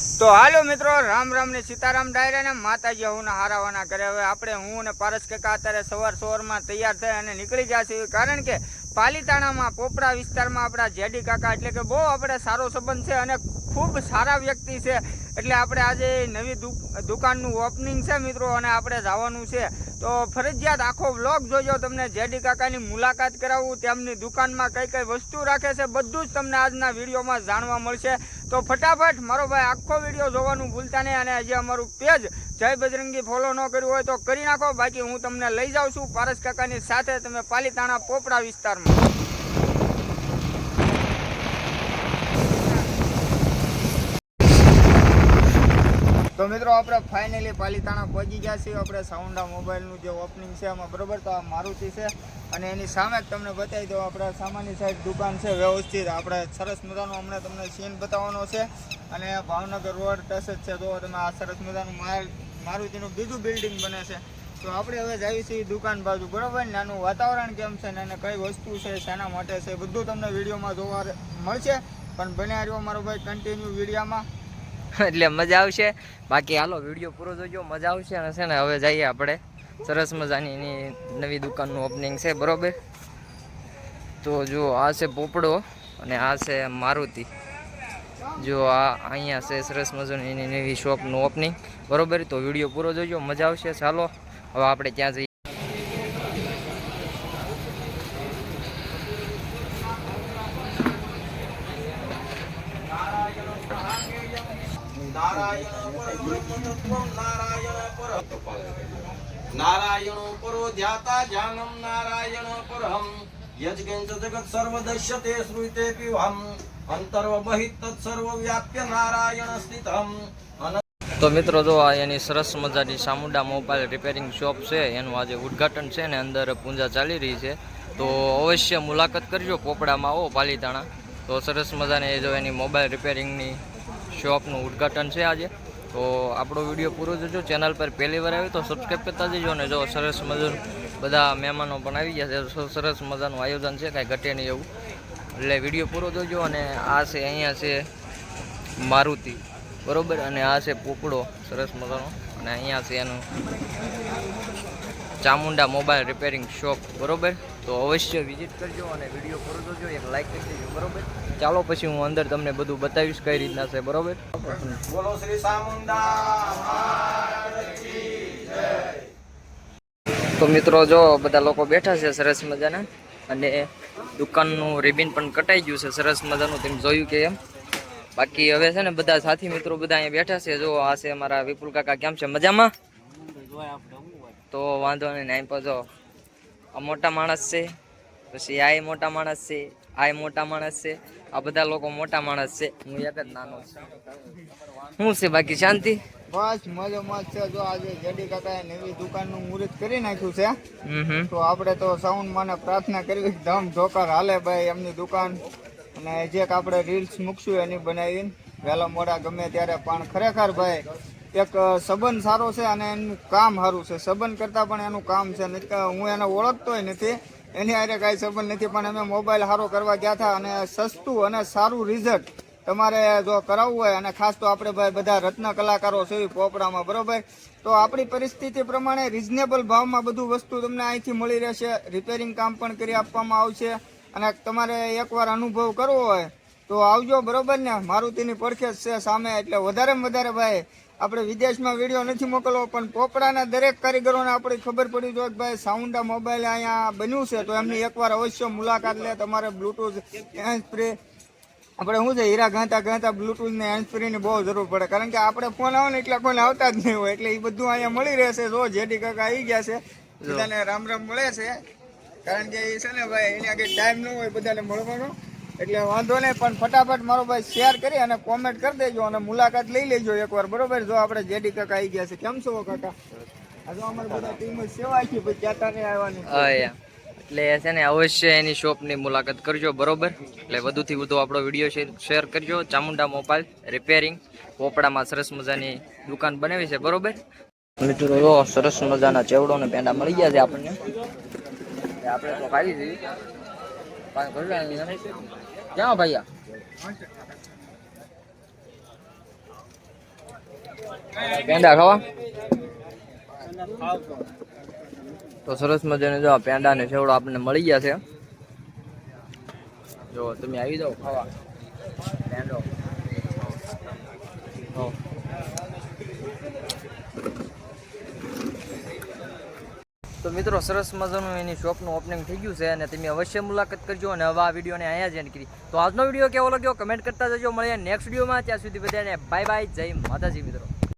તો હાલો મિત્રો, રામ રામ ને સીતારામ ડાયરા ને માતાજી, હું હારાવાના કરે હવે આપણે હું ને પારસ કાકા અત્યારે સવાર સવારમાં તૈયાર થઈ અને નીકળી ગયા છીએ. કારણ કે પાલીતાણામાં પોપડા વિસ્તારમાં આપણા જેડી કાકા એટલે કે બહુ આપણે સારો સંબંધ છે અને ખૂબ સારા વ્યક્તિ છે. એટલે આપણે આજે નવી દુકાનનું ઓપનિંગ છે મિત્રો અને આપણે જવાનું છે. તો ફરજિયાત આખો વ્લોગ જોજો, તમને જેડી કાકાની મુલાકાત કરાવું, તેમની દુકાનમાં કઈ કઈ વસ્તુ રાખે છે, બધું જ તમને આજના વિડીયોમાં જાણવા મળશે. તો ફટાફટ મારો ભાઈ આખો વીડિયો જોવાનું ભૂલતા નહીં અને હજી અમારું પેજ જય બજરંગી ફોલો ન કર્યું હોય તો કરી નાખો. બાકી હું તમને લઈ જાઉં છું પારસ કાકાની સાથે, તમે પાલીતાણા પોપડા વિસ્તારમાં. મિત્રો, આપણે ફાઇનલી પાલીતાણા પહોંચી ગયા છીએ. આપણે સાઉન્ડા મોબાઈલનું જે ઓપનિંગ છે એમાં, બરોબર? તો આ મારુતિ છે. અને એની સામે જ તમને બતાવી દો આપણે સામાન્ય સાઈડ દુકાન છે, વ્યવસ્થિત. આપણે સરસ મજાનો હમણાં તમને સીન બતાવવાનો છે. અને ભાવનગર રોડ ટચ જ છે. તો તમે આ સરસ મજાનું માર મારુતિનું બીજું બિલ્ડિંગ બને છે, તો આપણે હવે જઈએ છીએ દુકાન બાજુ. બરાબર? ને આનું વાતાવરણ કેમ છે ને એને કઈ વસ્તુ છે, શેના માટે છે, બધું તમને વિડીયોમાં જોવા મળશે. પણ બન્યા રહ્યો મારો ભાઈ કન્ટિન્યુ વિડીયોમાં. એટલે મજા આવશે. બાકી હાલો, વીડિયો પૂરો જોજો, મજા આવશે અને છે ને હવે જઈએ આપણે. સરસ મજાની એની નવી દુકાનનું ઓપનિંગ છે, બરોબર? તો જો આ છે પોપડો અને આ છે મારુતિ. જો આ અહીંયા છે સરસ મજાની એની નવી શોપનું ઓપનિંગ બરોબર? તો વીડિયો પૂરો જોજો, મજા આવશે. ચાલો, હવે આપણે ત્યાં જઈએ. નારાયણો પરો ધ્યાતા ધ્યાનમ નારાયણ પરહમ. યજ્ઞ જગત સર્વદશ્યતે શ્રુતે પીવહમ અંતર્વ બહિત તત્સર્વ વ્યાપ્ય નારાયણ સ્થિતમ તો મિત્રો જો આ એની સરસ મજાની સામુડા મોબાઈલ રિપેરિંગ શોપ છે, એનું આજે ઉદ્ઘાટન છે ને અંદર પૂજા ચાલી રહી છે, તો અવશ્ય મુલાકાત કરજો પોપડામાં આવો પાલીતાણા. તો સરસ મજાની જો એની મોબાઈલ રિપેરિંગની શોપનું ઉદ્ઘાટન છે આજે. તો આપણો વીડિયો પૂરો જોજો. ચેનલ પર પહેલી વાર આવ્યો તો સબસ્ક્રાઈબ કરતા જજો અને જો સરસ મજાનું બધા મહેમાનો પણ આવી ગયા છે. સરસ મજાનું આયોજન છે, કાંઈ ઘટે નહીં એવું. એટલે વીડિયો પૂરો જોજો અને આ છે, અહીંયા છે મારુતિ. બરોબર? અને આ છે પોપડો. સરસ મજાનો. અને અહીંયા છે એનું ચામુંડા મોબાઈલ રિપેરિંગ શોપ. બરોબર? તો અવશ્ય વિઝિટ કરજો અને વીડિયો પૂરો જોજો, એક લાઈક કરી દેજો, બરોબર? ચાલો પછી હું અંદર તમને બધું બતાવીશ કઈ રીતના છે, બરોબર? બોલો શ્રી સામુંડા તો મિત્રો જો બધા લોકો બેઠા છે સરસ મજાના, અને દુકાનનું રિબિન પણ કટાઈ ગયું છે, સરસ મજાનું તેમ જોયું કે એમ. બાકી હવે છે ને બધા સાથી મિત્રો બધા અહીંયા બેઠા છે, જો આ છે અમારા વિપુલ કાકા, કેમ છે? મજામાં? તો વાંધો નહીં નાઈ જો આ મોટા માણસ છે પછી આ મોટા માણસ છે આ મોટા માણસ છે આ બધા લોકો મોટા માણસ છે. હું એક જ નાનો છું. શું છે બાકી શાંતિ? બસ મજો મજ છે. જો આજે જડી કાકાએ નવી દુકાનનું મુહૂર્ત કરી નાખ્યું છે તો આપણે તો સાઉન્ડ માને પ્રાર્થના કરવી. ધમ ઢોકર હાલે ભાઈ એમની દુકાન. અને જે આપણે રીલ્સ મૂકશું એની બનાવીને. વહેલા મોડા ગમે ત્યારે પણ ખરેખર ભાઈ એક સંબંધ સારો છે અને એનું કામ સારું છે. સંબંધ કરતાં પણ એનું કામ છે. નહીં હું એને ઓળખતોય નથી. એની આરે કાંઈ સંબંધ નથી, પણ અમે મોબાઈલ સારો કરવા ગયા હતા અને સસ્તું અને સારું રિઝલ્ટ તમારે જો કરાવવું હોય અને ખાસ તો આપણે ભાઈ બધા રત્ન કલાકારો છે પોપડામાં, બરોબર? તો આપણી પરિસ્થિતિ પ્રમાણે રિઝનેબલ ભાવમાં બધું વસ્તુ તમને અહીંથી મળી રહેશે. રિપેરિંગ કામ પણ કરી આપવામાં આવશે. અને તમારે એકવાર અનુભવ કરવો હોય તો આવજો, બરોબર ને? મારુતિની પડખે છે સામે, એટલે વધારેમાં વધારે ભાઈ આપણે વિદેશમાં વીડિયો નથી મોકલવો, પણ પોપડાના દરેક કારીગરોને આપણે ખબર પડી જો ભાઈ સાઉન્ડા મોબાઈલ અહીંયા બન્યું છે, તો એમની એકવાર અવશ્ય મુલાકાત લે, તમારે બ્લૂટૂથ હેન્ડ ફ્રી આપણે શું છે, હીરા ઘાંતા ઘાંતા બ્લૂટૂથ ને હેન્ડ ફ્રીની બહુ જરૂર પડે, કારણ કે આપણે ફોન આવે ને એટલે કોઈને આવતા જ નહીં હોય, એટલે એ બધું અહીંયા મળી રહેશે, જો જેડી કાકા આવી ગયા છે, બધાને રામ રામ મળે છે, કારણ કે એ છે ને ભાઈ, એને આગળ ટાઈમ ન હોય બધાને મળવાનો. એટલે વાંધો નહીં, પણ ફટાફટ મારો ભાઈ શેર કરી અને કોમેન્ટ કરી દેજો અને મુલાકાત લઈ લેજો એકવાર, બરોબર? જો આપણે જેડી કાકા આવી ગયા છે. કેમ છો કાકા? આજે અમારે બધા ટીમ સેવા છે, ભાઈ ક્યાં નહીં આવવાની એટલે છે ને, અવશ્ય એની શોપની મુલાકાત કરજો, બરોબર? એટલે વધુથી વધુ આપણો વીડિયો શેર કરજો. ચામુંડા મોબાઈલ રિપેરિંગ પોપડામાં સરસ મજાની દુકાન બનાવી છે, બરોબર? મિત્રો સરસ મજાના ચેવડો ને પેંડા મળી ગયા છે આપણને. આપણે તો ખાઈ લીધી. ક્યાં ભૈયા પેંડા ખાવા તો સરસ મજાને જો પેંડા ને સેવડો આપણને મળી ગયા છે જો તમે આવી જાઓ ખાવા પેંડો. તો મિત્રો, સરસ મજાનું એની શોપનું ઓપનિંગ થઈ ગયું છે અને તમે અવશ્ય મુલાકાત કરજો અને હવે આ વિડીયોને અહીંયા જ end કરી તો આજનો વીડિયો કેવો લાગ્યો? કમેન્ટ કરતા જજો. મળીએ નેક્સ્ટ વિડીયોમાં. ત્યાં સુધી બધાને બાય બાય જય માતાજી મિત્રો.